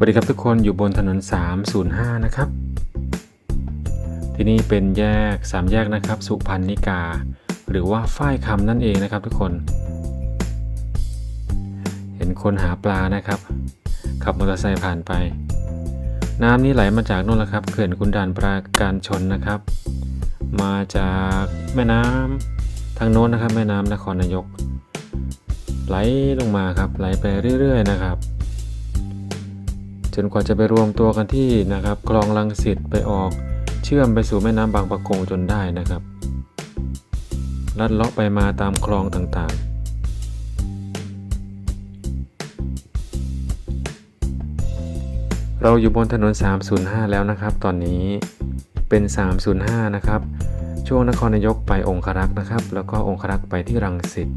สวัสดีครับทุกคนอยู่บนถนน 305 นะครับ ที่นี่เป็นแยก 3 แยกนะครับ สุพรรณนิกา หรือว่าฝ้ายคำนั่นเองนะครับทุกคน เห็นคนหาปลานะครับ ขับมอเตอร์ไซค์ผ่านไป น้ำนี่ไหลมาจากนู่นละครับเขื่อนกุนด่านปราการชนนะครับ มาจากแม่น้ำทางโน้นนะครับ แม่น้ำนครนายก ไหลลงมาครับไหลไปเรื่อย ๆ นะครับ นกว่าจะไปรวมตัวกันที่นะครับคลองลังสิตไปออกเชื่อมไปสู่แม่น้ำบางปะกงจนได้นะครับ ลัดเลาะไปมาตามคลองต่างๆ เราอยู่บนถนน 305 แล้วนะครับ ตอนนี้เป็น 305 นะครับ ช่วงนครนายกไปองครักษ์นะครับ แล้วก็องครักษ์ไปที่รังสิต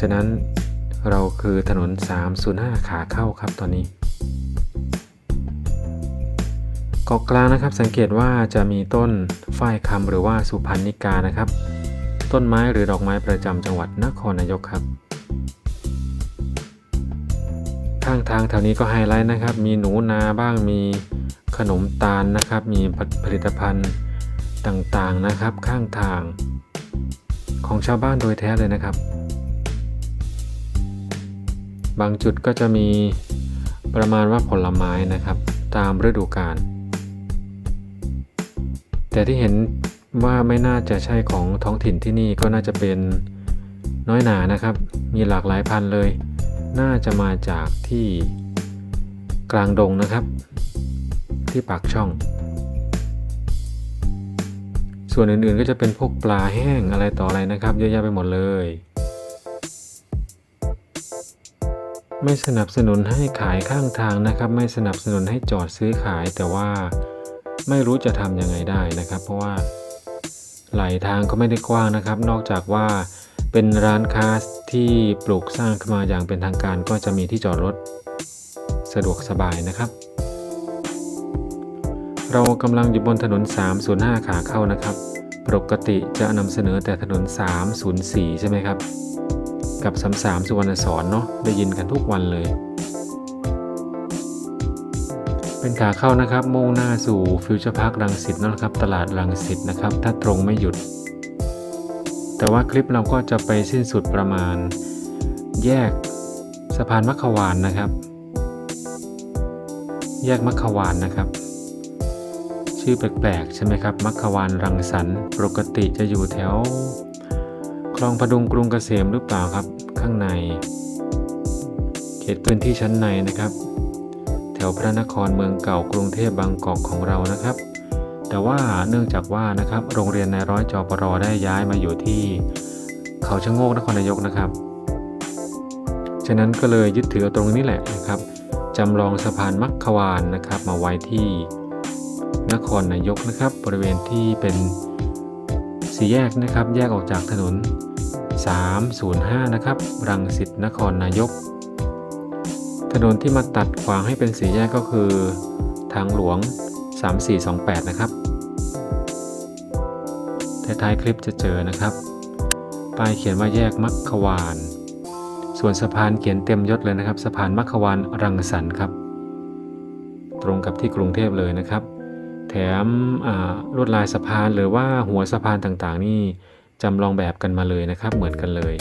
ฉะนั้น เราคือถนน 305 ขาเข้าครับตอนนี้เกาะกลางนะครับสังเกตว่าจะมีต้นฝ้ายคำหรือว่าสุพรรณิกานะครับ ต้นไม้หรือดอกไม้ประจำจังหวัดนครนายกครับ ข้างทางแถวนี้ก็ไฮไลท์นะครับ มีหนูนาบ้างมีขนมตาลนะครับ มีผลิตภัณฑ์ต่างๆนะครับข้างทางของชาวบ้านโดยแท้เลยนะครับ บางจุดก็จะมีประมาณว่าผลไม้นะครับ ตามฤดูกาลแต่ที่เห็นว่าไม่น่าจะใช่ของท้องถิ่นที่นี่ก็น่าจะเป็นน้อยหนานะครับ มีหลากหลายพันธุ์เลย น่าจะมาจากที่กลางดงนะครับ ที่ปากช่อง ส่วนอื่นๆก็จะเป็นพวกปลาแห้งอะไรต่ออะไรนะครับ เยอะแยะไปหมดเลย ไม่สนับสนุนให้ขายข้างทางนะครับ ไม่สนับสนุนให้จอดซื้อขาย แต่ว่าไม่รู้จะทำยังไงได้นะครับ เพราะว่าไหลทางก็ไม่ได้กว้างนะครับ นอกจากว่าเป็นร้านค้าที่ปลูกสร้างขึ้นมาอย่างเป็นทางการ ก็จะมีที่จอดรถสะดวกสบายนะครับ เรากำลังอยู่บนถนน 305 ขาเข้านะครับ ปกติจะนำเสนอแต่ถนน 304 ใช่ไหมครับ กับ33สุวรรณสอนเนาะได้ยินกันทุกวันเลย เป็นขาเข้านะครับ มุ่งหน้าสู่ฟิวเจอร์พาร์ครังสิตนะครับ ตลาดรังสิตนะครับ ถ้าตรงไม่หยุด แต่ว่าคลิปเราก็จะไปสิ้นสุดประมาณ แยกสะพานมัคควานนะครับ แยกมัคควานนะครับชื่อแปลกๆ ใช่ไหมครับ มัคควานรังสรรค์ปกติจะอยู่แถว ลองพดุงกรุงเกษมหรือเปล่าครับ ข้างใน เขตพื้นที่ชั้นในนะครับ แถวพระนครเมืองเก่ากรุงเทพบางกอกของเรานะครับ แต่ว่าเนื่องจากว่านะครับโรงเรียนนายร้อยจอปรได้ย้ายมาอยู่ที่ เขาชะโงกนครนายกนะครับ ฉะนั้นก็เลยยึดถือตรงนี้แหละนะครับจำลองสะพานมัคควานนะครับ มาไว้ที่นครนายกนะครับ บริเวณที่เป็น สี่แยกนะครับ แยกออกจากถนน 305 นะครับ รังสิตนครนายก ถนนที่มาตัดขวางให้เป็นสี่แยกก็คือ ทางหลวง 3428 นะครับท้ายคลิปจะเจอนะครับ ป้ายเขียนว่าแยกมัคควาน ส่วนสะพานเขียนเต็มยศเลยนะครับ สะพานมัคควานรังสรรค์ครับ ตรงกับที่กรุงเทพเลยนะครับ แถมลวดลายสะพานหรือว่าหัวสะพานต่างๆ นี่จำลองแบบกันมาเลยนะครับ เหมือนกันเลย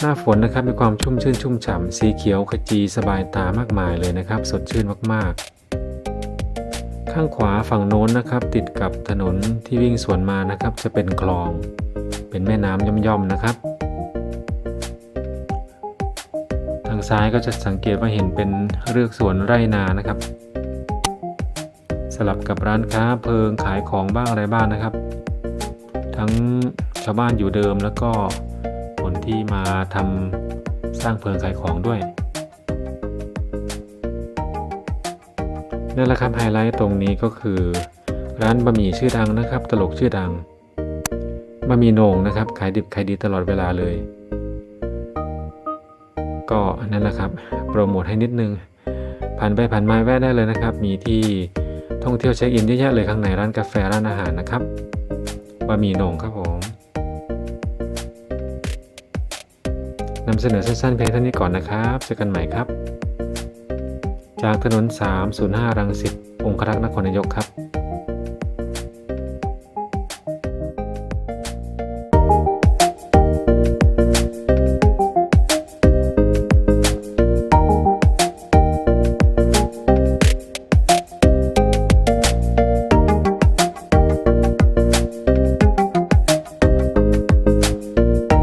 หน้าฝนนะครับมีความชุ่มชื่นชุ่มฉ่ำสีเขียวขจีสบายตามากมายเลยนะครับ สดชื่นมากๆ ข้างขวาฝั่งโน้นนะครับ ติดกับถนนที่วิ่งสวนมานะครับ จะเป็นคลอง เป็นแม่น้ำย่อมๆนะครับ ทางซ้ายก็จะสังเกตว่าเห็นเป็นเรือกสวนไร่นานะครับ ลับกับร้านค้าเพลิงขายของบ้างอะไรบ้างนะครับ ทั้งชาวบ้านอยู่เดิมแล้วก็คนที่มาทำสร้างเพลิงขายของด้วยนั่นแหละครับไฮไลท์ตรงนี้ก็คือ ร้านบะหมี่ชื่อดังนะครับ ตลกชื่อดังบะหมี่โหน่งนะครับขายดิบขายดีตลอดเวลาเลย ก็นั่นแหละครับ โปรโมทให้นิดนึงผ่านไปผ่านมาแวะได้เลยนะครับ มีที่ ท่องเที่ยวเช็คอินเยอะแยะเลยข้างในร้านกาแฟร้านอาหารนะครับบะหมี่หนงครับผมนำเสนอสั้นๆเพียงเท่านี้ก่อนนะครับเจอกันใหม่ครับ จากถนน 305 รังสิตองครักษ์นครนายกครับ